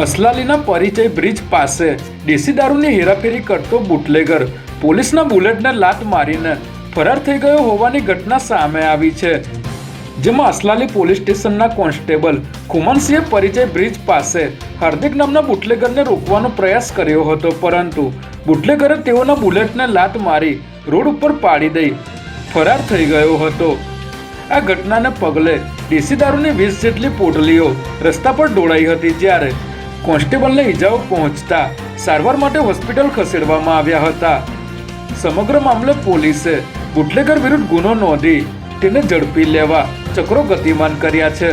અસલાલીના પરિચય બ્રિજ પાસે દેશી દારૂની હેરાફેરી કરતો બુટલેગર. પોલીસના બુલેટને લાત મારીને ફરાર થઈ ગયો હોવાની ઘટના સામે આવી છે. જેમાં અસલાલી પોલીસ સ્ટેશનના કોન્સ્ટેબલ ખુમનસિંહે પરિચય બ્રિજ પાસે હાર્દિક નામના બુટલેગરને રોકવાનો પ્રયાસ કર્યો હતો, પરંતુ બુટલેગરે તેઓના બુલેટને લાત મારી રોડ ઉપર પાડી દઈ ફરાર થઈ ગયો હતો. આ ઘટનાને પગલે દેશી દારૂની વીસ જેટલી પોટલીઓ રસ્તા પર ઢોળાઈ હતી જ્યારે કોન્સ્ટેબલને ઇજાઓ પહોંચતા. સારવાર માટે હોસ્પિટલ ખસેડવામાં આવ્યા હતા. સમગ્ર મામલે પોલીસે બુટલેગર વિરુદ્ધ ગુનો નોંધી તેને ઝડપી લેવા ચક્રો ગતિમાન કર્યા છે.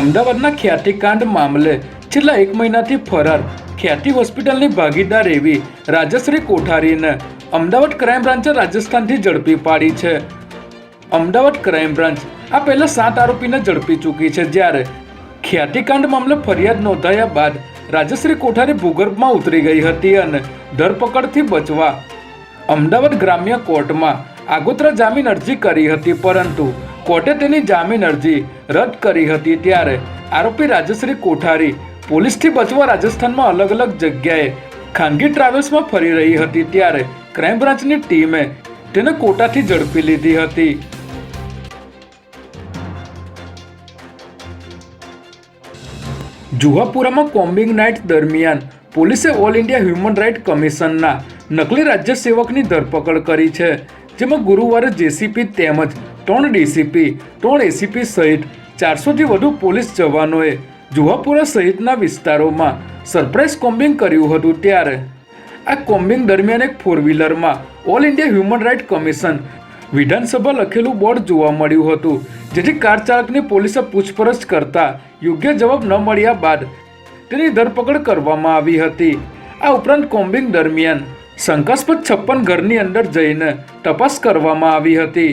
અમદાવાદના ખ્યાતિકાંડ મામલે છેલ્લા એક મહિનાથી ફરાર ખ્યાતિ હોસ્પિટલની ભાગીદાર એવી રાજશ્રી કોઠારીને અમદાવાદ ક્રાઇમ બ્રાન્ચે રાજસ્થાનથી ઝડપી પાડી છે. અમદાવાદ ક્રાઇમ બ્રાન્ચ આ પહેલા સાત આરોપીને ઝડપી ચૂકી છે જ્યારે ખ્યાતિકાંડ મામલે ફરિયાદ નોંધાયા બાદ રાજશ્રી કોઠારી ભૂગર્ભમાં ઉતરી ગઈ હતી અને ધરપકડથી બચવા અમદાવાદ ગ્રામ્ય કોર્ટમાં આગોતરા જામીન અરજી કરી હતી, પરંતુ કોર્ટે તેની જામીન અરજી રદ કરી હતી ત્યારે આરોપી રાજશ્રી કોઠારી પોલીસથી બચવા રાજસ્થાનમાં અલગ અલગ જગ્યાએ ખાનગી ટ્રાવેલ્સમાં ફરી રહી હતી, ત્યારે ક્રાઇમ બ્રાન્ચની ટીમે તેને કોટાથી ઝડપી લીધી હતી. જુહાપુરામાં કોમ્બિંગ નાઇટ દરમિયાન પોલીસે ઓલ ઇન્ડિયા હ્યુમન રાઇટ કમિશનના નકલી રાજ્ય સેવકની ધરપકડ કરી છે, જેમાં ગુરુવારે જેસીપી તેમજ ત્રણ ડીસીપી, ત્રણ એસીપી સહિત ચારસોથી વધુ પોલીસ જવાનોએ જુહાપુરા સહિતના વિસ્તારોમાં સરપ્રાઇઝ કોમ્બિંગ કર્યું હતું ત્યારે. આ કોમ્બિંગ દરમિયાન એક four વ્હીલરમાં all India human right commission વિધાનસભા લખેલું બોર્ડ જોવા મળ્યું હતું, જેથી કાર ચાલકની પોલીસે પૂછપરછ કરતા યોગ્ય જવાબ ન મળ્યા બાદ તેની ધરપકડ કરવામાં આવી હતી. આ ઉપરાંત કોમ્બિંગ દરમિયાન શંકાસ્પદ છપ્પન ઘરની અંદર જઈને તપાસ કરવામાં આવી હતી.